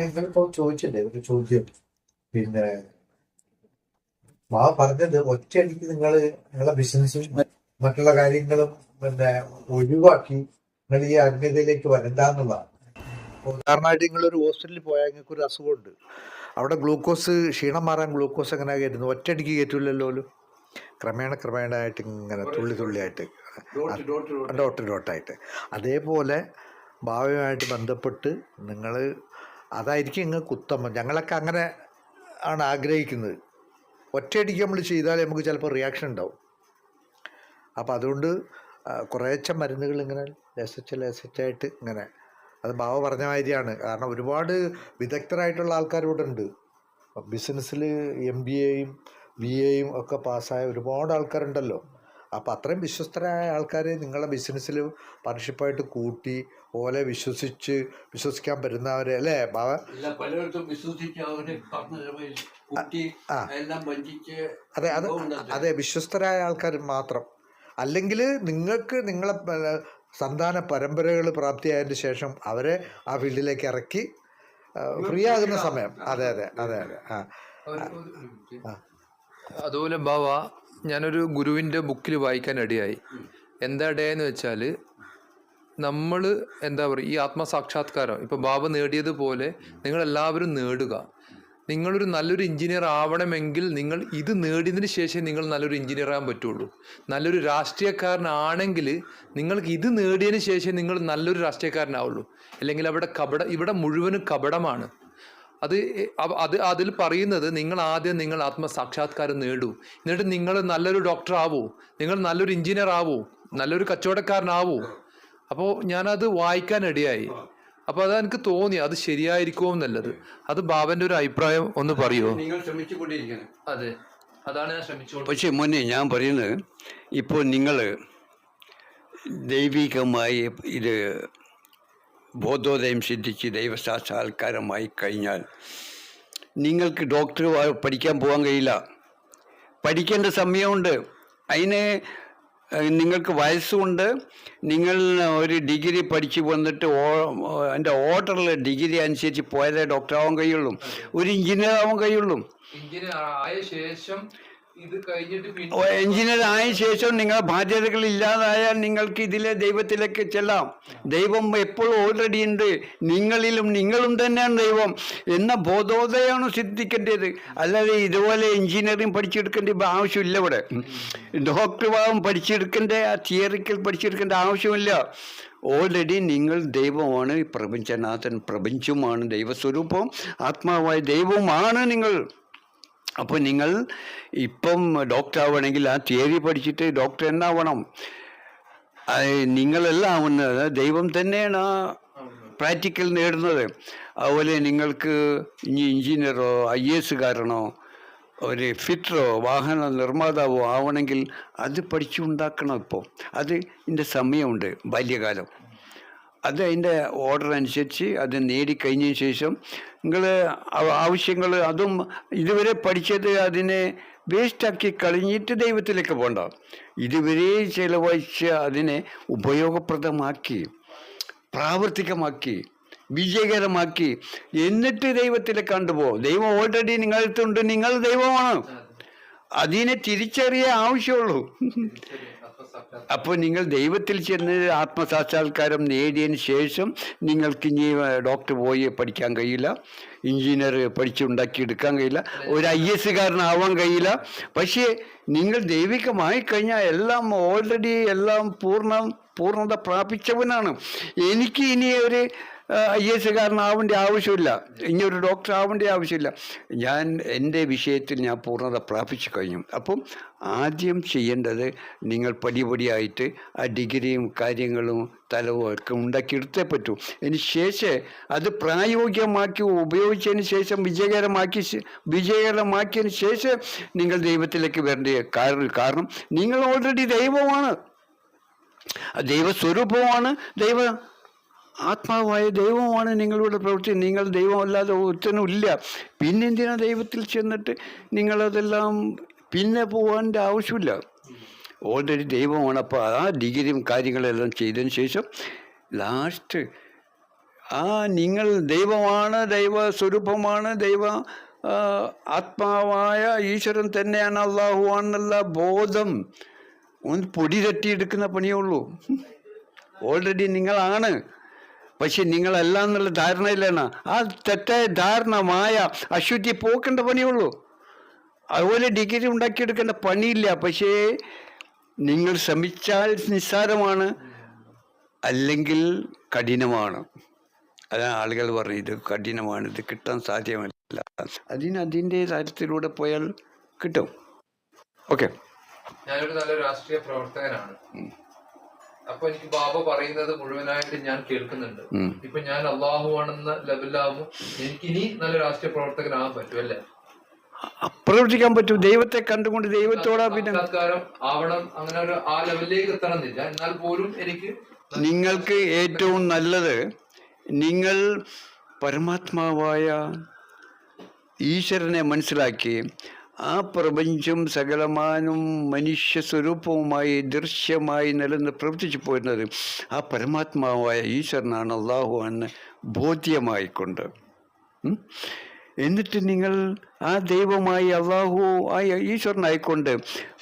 നിങ്ങളിപ്പോ ചോദിച്ചില്ലേ? ഒരു ചോദ്യം. പിന്നെ മാ പറഞ്ഞത് ഒറ്റയടിക്ക് നിങ്ങൾ നിങ്ങളെ ബിസിനസ്സും മറ്റുള്ള കാര്യങ്ങളും പിന്നെ ഒഴിവാക്കി നിങ്ങൾ ഈ അജ്ഞതയിലേക്ക് വരണ്ടെന്നുള്ളതാണ്. ഉദാഹരണമായിട്ട് നിങ്ങൾ ഒരു ഹോസ്പിറ്റലിൽ പോയാൽ നിങ്ങൾക്ക് ഒരു അസുഖമുണ്ട്. അവിടെ ഗ്ലൂക്കോസ് ക്ഷീണം മാറാൻ ഗ്ലൂക്കോസ് എങ്ങനെ കയറ്റുന്നു ഒറ്റയടിക്ക് കയറ്റില്ലല്ലോ ക്രമേണ ക്രമേണമായിട്ട് ഇങ്ങനെ തുള്ളി തുള്ളിയായിട്ട്. ഡോട്ട് ഡോട്ടായിട്ട്. അതേപോലെ ഭാവിയുമായിട്ട് ബന്ധപ്പെട്ട് നിങ്ങൾ അതായിരിക്കും നിങ്ങൾക്ക് ഉത്തമം ഞങ്ങളൊക്കെ അങ്ങനെ ആണ് ആഗ്രഹിക്കുന്നത്. ഒറ്റയടിക്ക് നമ്മൾ ചെയ്താൽ നമുക്ക് ചിലപ്പോൾ റിയാക്ഷൻ ഉണ്ടാവും. അപ്പോൾ അതുകൊണ്ട് കുറേച്ച മരുന്നുകൾ ഇങ്ങനെ ലസിച്ച് ലസിച്ചായിട്ട് ഇങ്ങനെ അത് ബാവ പറഞ്ഞ മാതിരിയാണ്. കാരണം ഒരുപാട് വിദഗ്ധരായിട്ടുള്ള ആൾക്കാർ ഇവിടെ ഉണ്ട്. ബിസിനസ്സിൽ എം ബി എയും ബി എയും ഒക്കെ പാസ്സായ ഒരുപാട് ആൾക്കാരുണ്ടല്ലോ. അപ്പോൾ അത്രയും വിശ്വസ്തരായ ആൾക്കാരെ നിങ്ങളെ ബിസിനസ്സിൽ പാർട്ണർഷിപ്പായിട്ട് കൂട്ടി ഓലെ വിശ്വസിച്ച് വിശ്വസിക്കാൻ പറ്റുന്നവരെ അല്ലേ ബാബ പലയിടത്തും അതെ അത് അതെ വിശ്വസ്തരായ ആൾക്കാർ മാത്രം. അല്ലെങ്കിൽ നിങ്ങൾക്ക് നിങ്ങളെ സന്താന പരമ്പരകൾ പ്രാപ്തിയായതിന് ശേഷം അവരെ ആ ഫീൽഡിലേക്ക് ഇറക്കി ഫ്രീ ആകുന്ന സമയം. അതെ അതെ അതെ അതെ. ആ. അതുപോലെ ബാവ ഞാനൊരു ഗുരുവിന്റെ ബുക്കിൽ വായിക്കാൻ ഇടയായി. എന്താ ഇടയെന്ന് വെച്ചാൽ നമ്മൾ എന്താ പറയുക ഈ ആത്മസാക്ഷാത്കാരം ഇപ്പോൾ ബാബ നേടിയതുപോലെ നിങ്ങളെല്ലാവരും നേടുക. നിങ്ങളൊരു നല്ലൊരു എഞ്ചിനീയർ ആവണമെങ്കിൽ നിങ്ങൾ ഇത് നേടിയതിന് ശേഷം നിങ്ങൾ നല്ലൊരു എഞ്ചിനീയർ ആകാൻ പറ്റുള്ളൂ. നല്ലൊരു രാഷ്ട്രീയക്കാരനാണെങ്കിൽ നിങ്ങൾക്ക് ഇത് നേടിയതിന് ശേഷം നിങ്ങൾ നല്ലൊരു രാഷ്ട്രീയക്കാരനാവുള്ളൂ. അല്ലെങ്കിൽ അവിടെ കപട ഇവിടെ മുഴുവനും കപടമാണ്. അത് അത് അതിൽ പറയുന്നത് നിങ്ങൾ ആദ്യം നിങ്ങൾ ആത്മസാക്ഷാത്കാരം നേടൂ. എന്നിട്ട് നിങ്ങൾ നല്ലൊരു ഡോക്ടർ ആവൂ. നിങ്ങൾ നല്ലൊരു എഞ്ചിനീയർ ആവൂ. നല്ലൊരു കച്ചവടക്കാരനാവൂ. അപ്പോൾ ഞാനത് വായിക്കാൻ ഇടയായി അപ്പോൾ അത് എനിക്ക് തോന്നി അത് ശരിയായിരിക്കുമോ എന്നുള്ളത്. അത് ബാബന്റെ ഒരു അഭിപ്രായം ഒന്ന് പറയുമോ നിങ്ങൾ ശ്രമിച്ചുകൊണ്ടിരിക്കണം. അതെ. അതാണ് ഞാൻ ശ്രമിച്ചോളൂ പക്ഷേ മോനെ ഞാൻ പറയുന്നത് ഇപ്പോൾ നിങ്ങൾ ദൈവികമായി ഇത് ബോധോദയം സിദ്ധിച്ച് ദൈവസാക്ഷാത്കാരമായി കഴിഞ്ഞാൽ നിങ്ങൾക്ക് ഡോക്ടർ പഠിക്കാൻ പോകാൻ കഴിയില്ല. പഠിക്കേണ്ട സമയമുണ്ട്. അതിന് നിങ്ങൾക്ക് വയസ്സുണ്ട്. നിങ്ങൾ ഒരു ഡിഗ്രി പഠിച്ച് വന്നിട്ട് ഓ എന്റെ ഓർഡറിൽ ഡിഗ്രി അനുസരിച്ച് പോയാലേ ഡോക്ടർ ആവാൻ കഴിയുള്ളൂ. ഒരു എഞ്ചിനീയർ ആവാൻ കഴിയുള്ളൂ. എഞ്ചിനീയർ ആയ ശേഷം എഞ്ചിനീയർ ആയ ശേഷം നിങ്ങൾ ബാധ്യതകൾ ഇല്ലാതായാൽ നിങ്ങൾക്ക് ഇതിലെ ദൈവത്തിലേക്ക് ചെല്ലാം. ദൈവം എപ്പോഴും ഓൾറെഡി ഉണ്ട്? നിങ്ങളിലും നിങ്ങളും തന്നെയാണ് ദൈവം. എന്ന ബോധോദയമാണ് സിദ്ധിക്കേണ്ടത്. അല്ലാതെ ഇതുപോലെ എഞ്ചിനീയറിംഗ് പഠിച്ചെടുക്കേണ്ട ആവശ്യമില്ല ഇവിടെ. ഡോക്ടർ ഭാവം പഠിച്ചെടുക്കേണ്ട ആ തിയറിക്കൽ പഠിച്ചെടുക്കേണ്ട ആവശ്യമില്ല. ഓൾറെഡി നിങ്ങൾ ദൈവമാണ് പ്രപഞ്ചനാഥൻ പ്രപഞ്ചമാണ് ദൈവസ്വരൂപം ആത്മാവായ ദൈവമാണ് നിങ്ങൾ. അപ്പോൾ നിങ്ങൾ ഇപ്പം ഡോക്ടർ ആവണമെങ്കിൽ ആ തിയറി പഠിച്ചിട്ട് ഡോക്ടർ എന്നാവണം. നിങ്ങളല്ല ആവുന്നത് ദൈവം തന്നെയാണ് പ്രാക്ടിക്കൽ നേടുന്നത്. അതുപോലെ നിങ്ങൾക്ക് ഇനി എഞ്ചിനീയറോ ഐ എസുകാരനോ ഒരു ഫിറ്ററോ വാഹന നിർമ്മാതാവോ ആവണമെങ്കിൽ അത് പഠിച്ചുണ്ടാക്കണം ഇപ്പോൾ അത് ഇതിന്റെ സമയമുണ്ട് ബാല്യകാലം. അത് അതിന്റെ ഓർഡർ അനുസരിച്ച് അത് നേടിക്കഴിഞ്ഞതിന് ശേഷം നിങ്ങൾ ആവശ്യങ്ങൾ അതും ഇതുവരെ പഠിച്ചത് അതിനെ വേസ്റ്റാക്കി കളഞ്ഞിട്ട് ദൈവത്തിലേക്ക് പോകണ്ട. ഇതുവരെ ചിലവഴിച്ച് അതിനെ ഉപയോഗപ്രദമാക്കി പ്രാവർത്തികമാക്കി വിജയകരമാക്കി എന്നിട്ട് ദൈവത്തിലെ കണ്ടുപോകും ദൈവം ഓൾറെഡി നിങ്ങളടുത്തുണ്ട് നിങ്ങൾ ദൈവമാണ്. അതിനെ തിരിച്ചറിയേ ആവശ്യമുള്ളൂ. അപ്പോൾ നിങ്ങൾ ദൈവത്തിൽ ചെന്ന് ആത്മസാക്ഷാത്കാരം നേടിയതിന് ശേഷം നിങ്ങൾക്ക് ഇനി ഡോക്ടർ പോയി പഠിക്കാൻ കഴിയില്ല എഞ്ചിനീയർ പഠിച്ചുണ്ടാക്കി എടുക്കാൻ കഴിയില്ല ഒരു ഐ എസ് കാരനാവാൻ കഴിയില്ല. പക്ഷേ നിങ്ങൾ ദൈവികമായി കഴിഞ്ഞാൽ എല്ലാം ഓൾറെഡി എല്ലാം പൂർണം പൂർണത പ്രാപിച്ചവനാണ്. എനിക്ക് ഇനി ഒരു ഐ എസ് കാരനാവേണ്ട ആവശ്യമില്ല. ഇനി ഒരു ഡോക്ടർ ആവേണ്ട ആവശ്യമില്ല. ഞാൻ എന്റെ വിഷയത്തിൽ ഞാൻ പൂർണത പ്രാപിച്ചു കഴിഞ്ഞു. അപ്പം ആദ്യം ചെയ്യേണ്ടത് നിങ്ങൾ പടിപടിയായിട്ട് ആ ഡിഗ്രിയും കാര്യങ്ങളും തലവും ഒക്കെ ഉണ്ടാക്കിയെടുത്തേ പറ്റൂ. അതിന് ശേഷം അത് പ്രായോഗികമാക്കി ഉപയോഗിച്ചതിന് ശേഷം വിജയകരമാക്കി വിജയകരമാക്കിയതിന് ശേഷം നിങ്ങൾ ദൈവത്തിലേക്ക് വരേണ്ട കാരണം കാരണം നിങ്ങൾ ഓൾറെഡി ദൈവമാണ്. ദൈവസ്വരൂപമാണ് ദൈവ ആത്മാവായ ദൈവമാണ് നിങ്ങളുടെ പ്രവൃത്തി. നിങ്ങൾ ദൈവമല്ലാതെ ഒരുത്തനും ഇല്ല. പിന്നെന്തിനാ ദൈവത്തിൽ ചെന്നിട്ട് നിങ്ങളതെല്ലാം പിന്നെ പോകാന്റെ ആവശ്യമില്ല. ഓൾറെഡി ദൈവമാണ്. അപ്പോൾ ആ ഡിഗ്രിയും കാര്യങ്ങളെല്ലാം ചെയ്തതിന് ശേഷം ലാസ്റ്റ് ആ നിങ്ങൾ ദൈവമാണ് ദൈവ സ്വരൂപമാണ് ദൈവ ആത്മാവായ ഈശ്വരൻ തന്നെയാണ് അള്ളാഹുവാണെന്നുള്ള ബോധം. ഒന്ന് പൊടി തട്ടിയെടുക്കുന്ന പണിയേ ഉള്ളൂ. ഓൾറെഡി നിങ്ങളാണ്. പക്ഷെ നിങ്ങളല്ല എന്നുള്ള ധാരണയിലാണ്. ആ തെറ്റായ ധാരണ മായ അശുദ്ധി പോക്കേണ്ട പണിയുള്ളൂ. അതുപോലെ ഡിഗ്രി ഉണ്ടാക്കിയെടുക്കേണ്ട പണിയില്ല. പക്ഷേ നിങ്ങൾ ശ്രമിച്ചാൽ നിസ്സാരമാണ് അല്ലെങ്കിൽ കഠിനമാണ്. അതാണ് ആളുകൾ പറഞ്ഞു ഇത് കഠിനമാണ്. ഇത് കിട്ടാൻ സാധ്യമല്ല. അതിന് അതിന്റെ കാര്യത്തിലൂടെ പോയാൽ കിട്ടും. ഓക്കെ. ഞാനൊരു നല്ല രാഷ്ട്രീയ പ്രവർത്തകനാണ്. അപ്പൊ എനിക്ക് ബാബ പറയുന്നത് മുഴുവനായിട്ട് ഞാൻ കേൾക്കുന്നുണ്ട്. ഇപ്പൊ ഞാൻ അള്ളാഹു ആണെന്ന ലെവലിലാവുമ്പോൾ എനിക്ക് ഇനി നല്ല രാഷ്ട്രീയ പ്രവർത്തകനാകാൻ പറ്റും അല്ലേ? പ്രവർത്തിക്കാൻ പറ്റും. ദൈവത്തെ കണ്ടുകൊണ്ട് ദൈവത്തോട് പിന്നെ ആവണം അങ്ങനെ ഒരു ആ ലെവലിലേക്ക് എത്തണമെന്നില്ല. എന്നാൽ പോലും എനിക്ക് നിങ്ങൾക്ക് ഏറ്റവും നല്ലത് നിങ്ങൾ പരമാത്മാവായ ഈശ്വരനെ മനസ്സിലാക്കി ആ പ്രപഞ്ചം സകലമാനും മനുഷ്യ സ്വരൂപവുമായി ദൃശ്യമായി നിലനിന്ന് പ്രവർത്തിച്ചു പോരുന്നത് ആ പരമാത്മാവായ ഈശ്വരനാണ് അള്ളാഹു എന്ന് ബോധ്യമായിക്കൊണ്ട്? എന്നിട്ട് നിങ്ങൾ ആ ദൈവമായി അള്ളാഹു ആ ഈശ്വരനായിക്കൊണ്ട്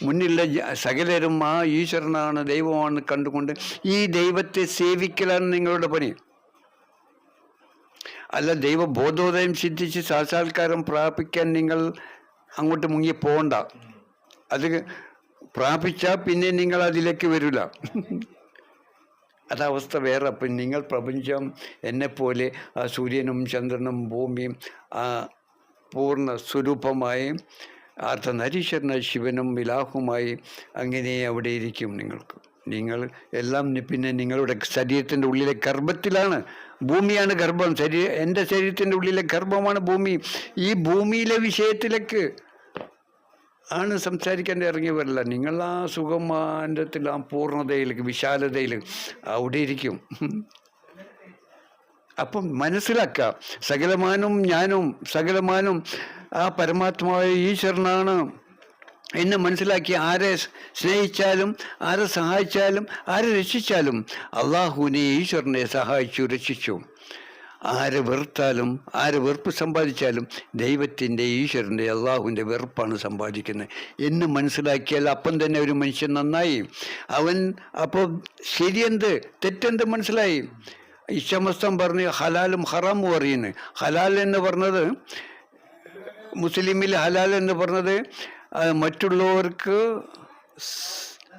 മുന്നിലുള്ള ജ- സകലരും ആ ഈശ്വരനാണ് ദൈവമാണ് കണ്ടുകൊണ്ട് ഈ ദൈവത്തെ സേവിക്കലാണ് നിങ്ങളുടെ പണി അല്ല ദൈവബോധോദയം സിദ്ധിച്ച് സാക്ഷാത്കാരം പ്രാപിക്കാൻ നിങ്ങൾ അങ്ങോട്ട് മുങ്ങി പോണ്ട. അത് പ്രാപിച്ചാൽ പിന്നെ നിങ്ങൾ അതിലേക്ക് വരില്ല. അതവസ്ഥ വേറെ. അപ്പം നിങ്ങൾ പ്രപഞ്ചം എന്നെപ്പോലെ ആ സൂര്യനും ചന്ദ്രനും ഭൂമിയും ആ പൂർണ സ്വരൂപമായി അർത്ഥനരീശ്വരന ശിവനും വിലാഹുമായി അങ്ങനെ അവിടെ ഇരിക്കും നിങ്ങൾക്ക്. നിങ്ങൾ എല്ലാം പിന്നെ നിങ്ങളുടെ ശരീരത്തിന്റെ ഉള്ളിലെ ഗർഭത്തിലാണ് ഭൂമിയാണ് ഗർഭം. ശരീര എന്റെ ശരീരത്തിന്റെ ഉള്ളിലെ ഗർഭമാണ് ഭൂമി. ഈ ഭൂമിയിലെ വിഷയത്തിലേക്ക് ആണ് സംസാരിക്കാൻ ഇറങ്ങിയവരല്ല. നിങ്ങൾ ആ സുഖമാനത്തിൽ ആ പൂർണതയിലേക്ക് വിശാലതയിൽ അവിടെ ഇരിക്കും. അപ്പം മനസ്സിലാക്കുക സകലമാനും ഞാനും സകലമാനും ആ പരമാത്മാവായ ഈശ്വരനാണ്. എന്ന് മനസ്സിലാക്കി ആരെ സ്നേഹിച്ചാലും ആരെ സഹായിച്ചാലും ആരെ രക്ഷിച്ചാലും അള്ളാഹുവിനെ ഈശ്വരനെ സഹായിച്ചു രക്ഷിച്ചു. ആരെ വെറുത്താലും ആരെ വെറുപ്പ് സമ്പാദിച്ചാലും ദൈവത്തിന്റെ ഈശ്വരന്റെ അള്ളാഹുവിന്റെ വെറുപ്പാണ് സമ്പാദിക്കുന്നത്. എന്ന് മനസ്സിലാക്കിയാൽ അപ്പം തന്നെ ഒരു മനുഷ്യൻ നന്നായി. അവൻ അപ്പോൾ ശരിയെന്ത്? തെറ്റെന്ത് മനസ്സിലായി? ഇഷമസ്തം പറഞ്ഞ് ഹലാലും ഹറാമും അറിയുന്നു. ഹലാൽ എന്ന് പറഞ്ഞത് മുസ്ലിമിൽ ഹലാൽ എന്ന് പറഞ്ഞത് മറ്റുള്ളവർക്ക്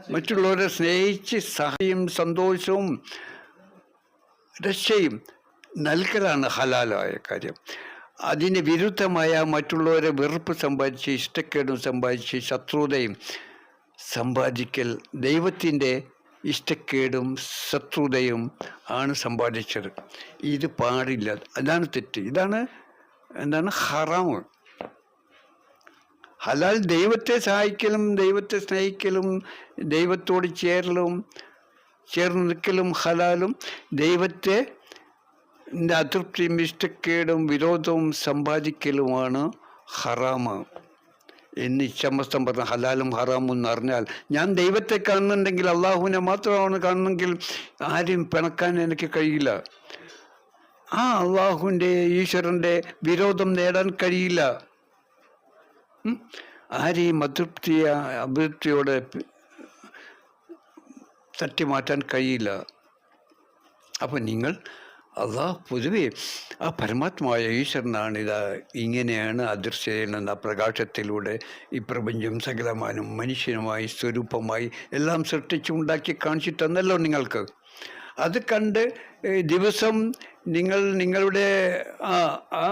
മറ്റുള്ളവരെ സ്നേഹിച്ച് സഹായം സന്തോഷവും രക്ഷയും നൽകലാണ് ഹലാലായ കാര്യം. അതിന് വിരുദ്ധമായ മറ്റുള്ളവരെ വെറുപ്പ് സമ്പാദിച്ച് ഇഷ്ടക്കേടും സമ്പാദിച്ച് ശത്രുതയും സമ്പാദിക്കൽ ദൈവത്തിന്റെ ഇഷ്ടക്കേടും ശത്രുതയും ആണ് സമ്പാദിച്ചത്. ഇത് പാടില്ല. അതാണ് തെറ്റ്. ഇതാണ് എന്താണ്? ഹറാമ്. ഹലാൽ ദൈവത്തെ സഹായിക്കലും ദൈവത്തെ സ്നേഹിക്കലും ദൈവത്തോട് ചേരലും ചേർന്ന് നിൽക്കലും ഹലാലും ദൈവത്തെ അതൃപ്തിയും ഇഷ്ടക്കേടും വിരോധവും സമ്പാദിക്കലുമാണ് ഹറാമ് എന്ന് ഇച്ചമസ്തം പറഞ്ഞ ഹലാലും ഹറാമും എന്ന് അറിഞ്ഞാൽ ഞാൻ ദൈവത്തെ കാണുന്നുണ്ടെങ്കിൽ അള്ളാഹുവിനെ മാത്രമാണ് കാണുന്നെങ്കിൽ ആരും പിണക്കാൻ എനിക്ക് കഴിയില്ല ആ അള്ളാഹുവിന്റെ ഈശ്വരന്റെ വിരോധം നേടാൻ കഴിയില്ല? ആരെയും അതൃപ്തിയെ അതൃപ്തിയോടെ തട്ടി മാറ്റാൻ കഴിയില്ല. അപ്പം നിങ്ങൾ അള്ളാഹ് പൊതുവെ ആ പരമാത്മായ ഈശ്വരനാണ് ഇതാ ഇങ്ങനെയാണ് അദൃശ്യയിൽ നിന്ന് ആ പ്രകാശത്തിലൂടെ ഈ പ്രപഞ്ചം സകലമാനും മനുഷ്യനുമായി സ്വരൂപമായി എല്ലാം സൃഷ്ടിച്ചുണ്ടാക്കി കാണിച്ചു തന്നല്ലോ നിങ്ങൾക്ക്. അത് കണ്ട് ദിവസം നിങ്ങൾ നിങ്ങളുടെ ആ ആ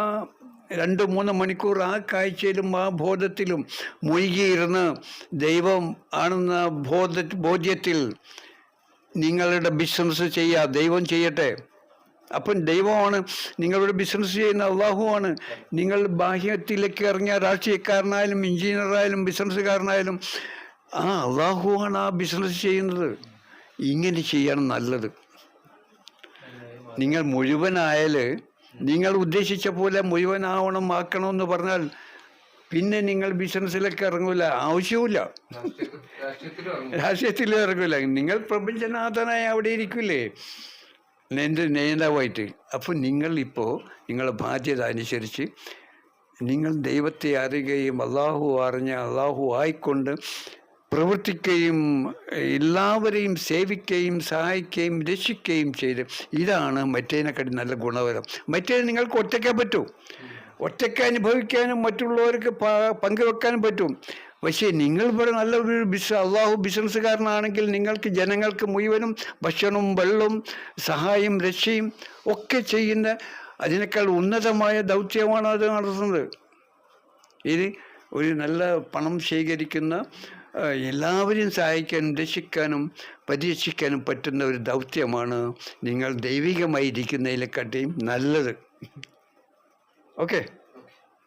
രണ്ട് മൂന്ന് മണിക്കൂർ ആ കാഴ്ചയിലും ആ ബോധത്തിലും മുഴുകിയിരുന്ന് ദൈവം ആണെന്ന ബോധ ബോധ്യത്തിൽ നിങ്ങളുടെ ബിസിനസ് ചെയ്യുക ദൈവം ചെയ്യട്ടെ. അപ്പം ദൈവമാണ് നിങ്ങളുടെ ബിസിനസ് ചെയ്യുന്ന അള്ളാഹുവാണ്. നിങ്ങൾ ബാഹ്യത്തിലേക്ക് ഇറങ്ങിയ രാഷ്ട്രീയക്കാരനായാലും എഞ്ചിനീയറായാലും ബിസിനസ്സുകാരനായാലും ആ അള്ളാഹുവാണ് ആ ബിസിനസ് ചെയ്യുന്നത്. ഇങ്ങനെ ചെയ്യണം നല്ലത്. നിങ്ങൾ മുഴുവനായാൽ നിങ്ങൾ ഉദ്ദേശിച്ച പോലെ മുഴുവനാവണം ആക്കണമെന്ന് പറഞ്ഞാൽ പിന്നെ നിങ്ങൾ ബിസിനസ്സിലേക്ക് ഇറങ്ങൂല. ആവശ്യവുമില്ല. രാഷ്ട്രീയത്തിലും ഇറങ്ങൂല. നിങ്ങൾ പ്രപഞ്ചനാഥനായി അവിടെ ഇരിക്കില്ലേ എന്റെ നേതാവായിട്ട്. അപ്പോൾ നിങ്ങളിപ്പോൾ നിങ്ങളുടെ ബാധ്യത അനുസരിച്ച് നിങ്ങൾ ദൈവത്തെ അറിയുകയും അള്ളാഹു അറിഞ്ഞ അള്ളാഹു ആയിക്കൊണ്ട് പ്രവർത്തിക്കുകയും എല്ലാവരെയും സേവിക്കുകയും സഹായിക്കുകയും രക്ഷിക്കുകയും ചെയ്ത്. ഇതാണ് മറ്റേതിനെക്കാട്ടി നല്ല ഗുണപരം. മറ്റേത് നിങ്ങൾക്ക് ഒറ്റയ്ക്കാൻ പറ്റും. ഒറ്റയ്ക്ക് അനുഭവിക്കാനും മറ്റുള്ളവർക്ക് പങ്കുവെക്കാനും പറ്റും. പക്ഷേ നിങ്ങൾ ഇവിടെ നല്ല ഒരു ബിസ് അള്ളാഹു ബിസിനസ്സുകാരനാണെങ്കിൽ നിങ്ങൾക്ക് ജനങ്ങൾക്ക് മുഴുവനും ഭക്ഷണവും വെള്ളവും സഹായം രക്ഷയും ഒക്കെ ചെയ്യുന്ന അതിനേക്കാൾ ഉന്നതമായ ദൗത്യമാണ് അത് നടത്തുന്നത്. ഇത് ഒരു നല്ല പണം ശേഖരിക്കുന്ന എല്ലാവരെയും സഹായിക്കാനും രക്ഷിക്കാനും പരിരക്ഷിക്കാനും പറ്റുന്ന ഒരു ദൗത്യമാണ് നിങ്ങൾ ദൈവികമായിരിക്കുന്നതിനെക്കാട്ടിയും നല്ലത്. ഓക്കെ.